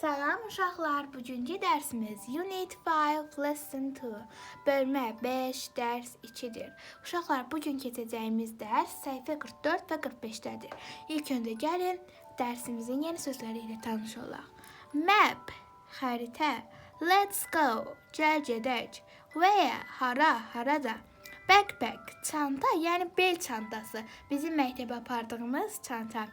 Salam uşaqlar, bugünkü dərsimiz Unit 5 Lesson 2 bölmə 5 dərs 2-dir. Uşaqlar, bugün keçəcəyimiz dərs səhifə 44 və 45-dədir. İlk öncə gəlin dərsimizin yeni sözləri ilə tanış olaq. Map, xəritə, let's go, gəl gedək, where, hara, harada. Backpack, çanta, yəni bel çantası, bizim məktəbə apardığımız çanta.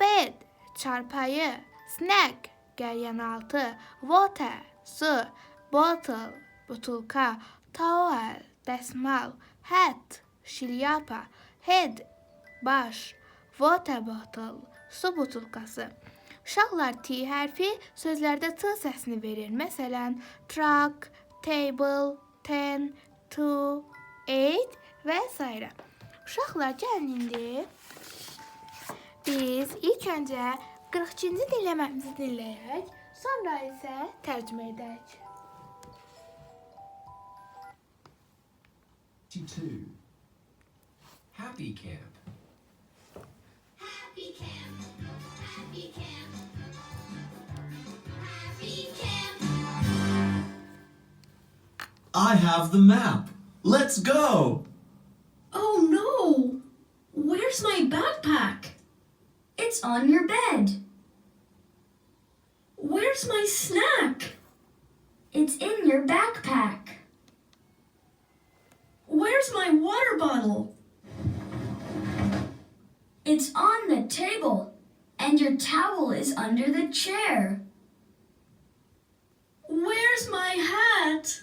Bed, çarpayı, snack, altı, water, su, bottle, butulka, towel, dəsmal, hat, şilyapa, head, baş, water bottle, su butulkası. Uşaqlar T hərfi sözlərdə T səsini verir. Məsələn, truck, table, ten, two, eight və s. Uşaqlar gəlin indi biz ilk öncə 42-ci dinləməmizi dinləyək, sonra isə tərcümə edək. 52. Happy Camp. Happy camp, happy camp, happy camp. I have the map. Let's go. Oh no! Where's my backpack? On your bed. Where's my snack? It's in your backpack. Where's my water bottle? It's on the table, and your towel is under the chair. Where's my hat?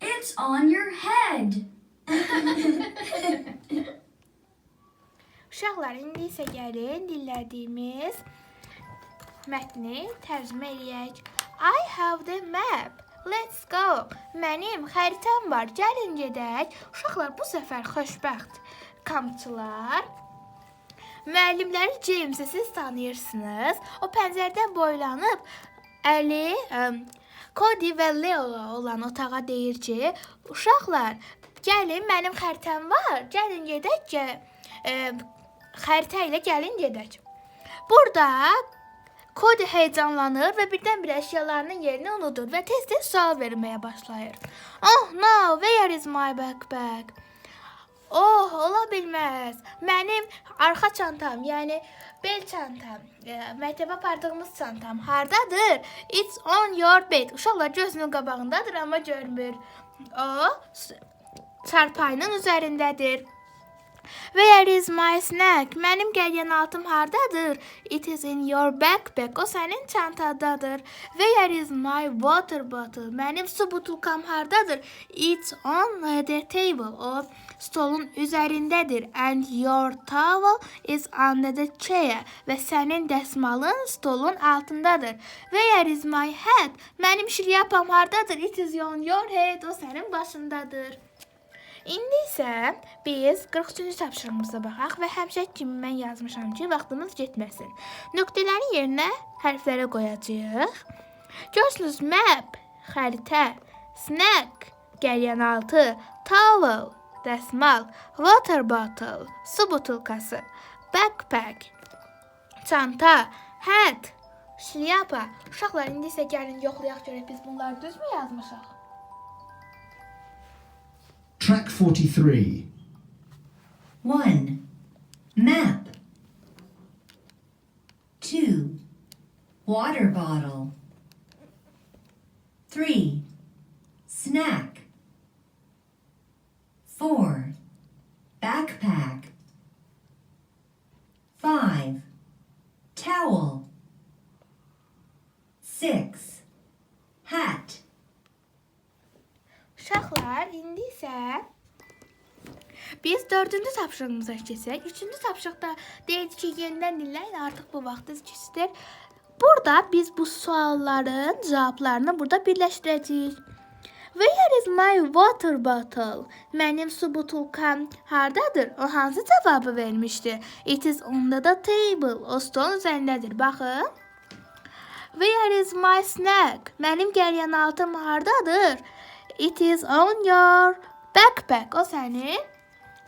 It's on your head. Uşaqlar, indi isə gəlin dinlədiyimiz mətni tərcümə edək. I have the map. Let's go. Mənim xəritəm var. Gəlin gedək. Uşaqlar, bu səfər xoşbəxt kampçılar Müəllimləri James'i siz tanıyırsınız. O pəncərədən boylanıb Əli, Cody və Leo olan otağa deyir ki, uşaqlar, gəlin mənim xəritəm var. Gəlin gedək ki, xəritə ilə gəlin gedək. Burada Cody heyecanlanır və birdən-birə əşyalarının yerini unudur və tez-tez sual verməyə başlayır. Oh no, where is my backpack? Oh, ola bilməz. Mənim arxa çantam, yəni bel çantam, e, məktəbə apardığımız çantam hardadır? It's on your bed. Uşaqlar gözünün qabağındadır, amma görmür. O çarpayının üzərindədir. Where is my snack? Mənim qəlyanaltım hardadır? It is in your backpack. O sənin çantadadır. Where is my water bottle? Mənim su butulkam hardadır? It's on the table. O stolun üzərindədir. And your towel is under the chair. Və sənin dəsmalın stolun altındadır. Where is my hat? Mənim şilyapam hardadır? It is on your head. O sənin başındadır. İndi isə biz 43-cü tapşırığımıza baxaq və həmişə kimi mən yazmışam ki, vaxtımız getməsin. Nöqtələrin yerinə hərfləri qoyacağıq. Görürsünüz map, xəritə, snack, qəlyanaltı, towel, dəsmal, water bottle, su butulkası, backpack, çanta, hat, şlyapa. Uşaqlar indi isə gəlin yoxlayaq görək biz bunları düzmü yazmışıq? Track 43. 1. Map. 2. Water bottle. 3. Snack. 4. Backpack. 5. Towel. 6. Hat. Uşaqlar, indi isə biz dördüncü tapşırığımıza keçsək. Üçüncü tapşırıqda deyildi ki, yenidən dinləyin, artıq bu vaxtınız keçir. Burada biz bu sualların cavablarını burada birləşdirəcəyik. Where is my water bottle? Mənim su butulkam hardadır? O hansı cavabı vermişdi? It is on the table. O stolun üzərindədir. Baxın. Where is my snack? Mənim qəlyanaltım hardadır? It is on your backpack. O sənin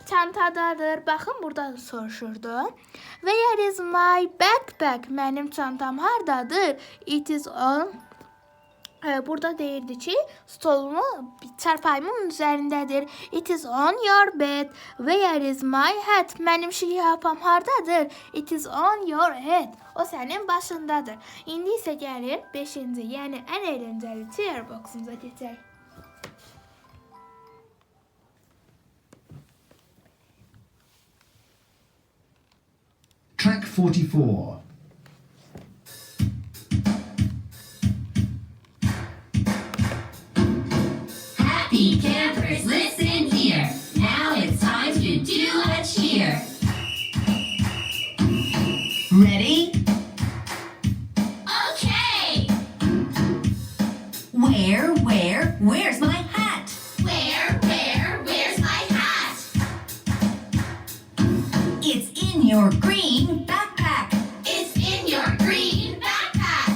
çantadadır. Baxın, burada soruşurdu. Where is my backpack? Mənim çantam hardadır? It is on Ee, Burada deyirdi ki, stolumu çarpayımın üzərindədir. It is on your bed. Where is my hat? Mənim şlyapam hardadır? It is on your head. O sənin başındadır. İndi isə gəlir 5-ci, yəni ən əyləncəli cheer boxumuza keçək. Track 44. in your green backpack. It's in your green backpack.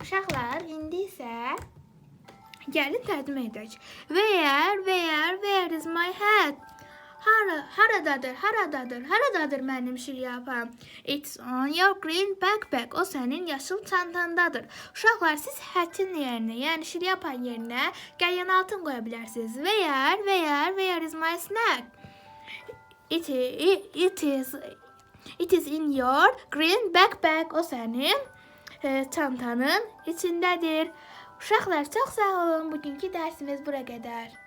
Uşaqlar, indi isə gəlin tərcümə edək. Where, where, where is my hat? Hara, haradadır, haradadır, haradadır mənim şlyapam? It's on your green backpack. O sənin yaşıl çantandadır. Uşaqlar, siz hətin yerinə, yəni şlyapanın yerinə qəlyanaltın qoya bilərsiniz. Where, where, where is my snack? It, it, it is It is in your green backpack. O sənin e, çantanın içindədir. Uşaqlar çox sağ olun. Bugünkü dərsimiz bura qədər.